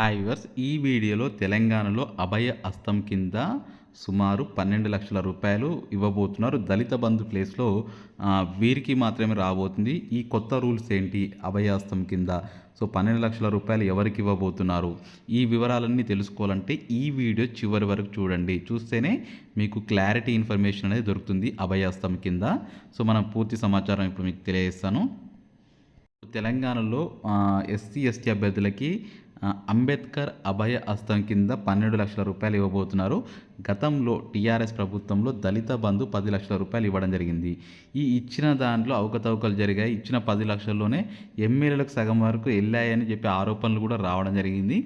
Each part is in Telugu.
హాయ్ వ్యూవర్స్ ఈ వీడియోలో తెలంగాణలో అభయ అస్తం కింద సుమారు పన్నెండు లక్షల రూపాయలు ఇవ్వబోతున్నారు దళిత బంధు ప్లేస్లో. వీరికి మాత్రమే రాబోతుంది. ఈ కొత్త రూల్స్ ఏంటి? అభయ అస్తం కింద. సో పన్నెండు లక్షల రూపాయలు ఎవరికి ఇవ్వబోతున్నారు? ఈ వివరాలన్నీ తెలుసుకోవాలంటే ఈ వీడియో చివరి వరకు చూడండి. చూస్తేనే మీకు క్లారిటీ ఇన్ఫర్మేషన్ అనేది దొరుకుతుంది అభయ అస్తం కింద. సో మనం పూర్తి సమాచారం ఇప్పుడు మీకు తెలియజేస్తాను. తెలంగాణలో ఎస్సీ ఎస్టీ అభ్యర్థులకి అంబేద్కర్ అభయ హస్తం కింద పన్నెండు లక్షల రూపాయలు ఇవ్వబోతున్నారు. గతంలో టీఆర్ఎస్ ప్రభుత్వంలో దళిత బంధు పది లక్షల రూపాయలు ఇవ్వడం జరిగింది. ఈ ఇచ్చిన దాంట్లో అవకతవకలు జరిగాయి. ఇచ్చిన పది లక్షల్లోనే ఎమ్మెల్యేలకు సగం వరకు వెళ్ళాయని చెప్పి ఆరోపణలు కూడా రావడం జరిగింది.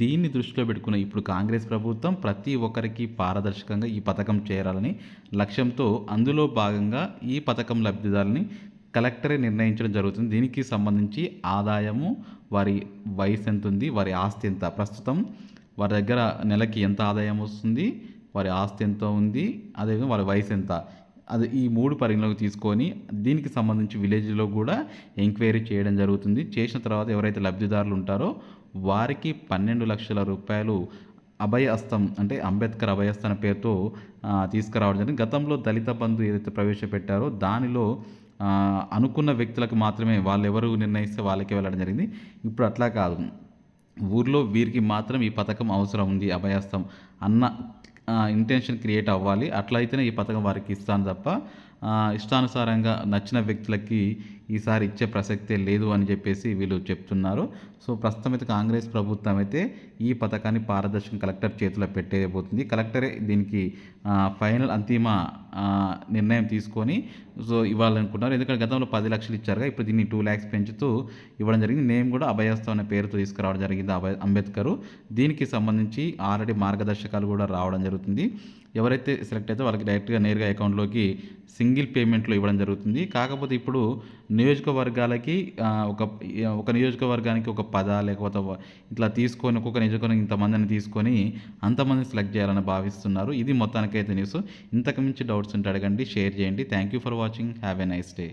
దీన్ని దృష్టిలో పెట్టుకున్న ఇప్పుడు కాంగ్రెస్ ప్రభుత్వం ప్రతి ఒక్కరికి పారదర్శకంగా ఈ పథకం చేరాలని లక్ష్యంతో అందులో భాగంగా ఈ పథకం లబ్ధిదారుని కలెక్టరే నిర్ణయించడం జరుగుతుంది. దీనికి సంబంధించి ఆదాయము వారి వయసు ఎంత ఉంది వారి ఆస్తి ఎంత? ప్రస్తుతం వారి దగ్గర నెలకి ఎంత ఆదాయం వస్తుంది? వారి ఆస్తి ఎంత ఉంది? అదేవిధంగా వారి వయసు ఎంత? అది ఈ మూడు పరిగణలోకి తీసుకొని దీనికి సంబంధించి విలేజ్లో కూడా ఎంక్వైరీ చేయడం జరుగుతుంది. చేసిన తర్వాత ఎవరైతే లబ్ధిదారులు ఉంటారో వారికి పన్నెండు లక్షల రూపాయలు అభయ హస్తం అంటే అంబేద్కర్ అభయహస్తం అనే పేరుతో తీసుకురావడం జరిగింది. గతంలో దళిత బంధు ఏదైతే ప్రవేశపెట్టారో దానిలో అనుకున్న వ్యక్తులకు మాత్రమే వాళ్ళు ఎవరు నిర్ణయిస్తే వాళ్ళకే వెళ్ళడం జరిగింది. ఇప్పుడు అట్లా కాదు. ఊర్లో వీరికి మాత్రం ఈ పథకం అవసరం ఉంది అభయహస్తం అన్న ఇంటెన్షన్ క్రియేట్ అవ్వాలి. అట్లయితేనే ఈ పథకం వారికి ఇస్తాను తప్ప ఇష్టానుసారంగా నచ్చిన వ్యక్తులకి ఈసారి ఇచ్చే ప్రసక్తే లేదు అని చెప్పేసి వీళ్ళు చెప్తున్నారు. సో ప్రస్తుతం అయితే కాంగ్రెస్ ప్రభుత్వం అయితే ఈ పథకాన్ని పారదర్శకం కలెక్టర్ చేతిలో పెట్టేయబోతుంది. కలెక్టరే దీనికి ఫైనల్ అంతిమ నిర్ణయం తీసుకొని సో ఇవ్వాలనుకుంటున్నారు. ఎందుకంటే గతంలో పది లక్షలు ఇచ్చారుగా ఇప్పుడు దీన్ని టూ ల్యాక్స్ పెంచుతూ ఇవ్వడం జరిగింది. నేమ్ కూడా అభయస్థం అనే పేరుతో తీసుకురావడం జరిగింది అభయ అంబేద్కర్. దీనికి సంబంధించి ఆల్రెడీ మార్గదర్శకాలు కూడా రావడం జరుగుతుంది. ఎవరైతే సెలెక్ట్ అయితే వాళ్ళకి డైరెక్ట్గా నేరుగా అకౌంట్లోకి సింగిల్ పేమెంట్లో ఇవ్వడం జరుగుతుంది. కాకపోతే ఇప్పుడు నియోజకవర్గాలకి ఒక ఒక నియోజకవర్గానికి ఒక పద లేకపోతే ఇట్లా తీసుకొని ఒక్కొక్క నియోజకవర్గం ఇంతమందిని తీసుకొని అంతమందిని సెలెక్ట్ చేయాలని భావిస్తున్నారు. ఇది మొత్తానికైతే న్యూస్ ఇంతకు మించి డౌట్స్ ఉంటే అడగండి షేర్ చేయండి. Thank you for watching have a nice day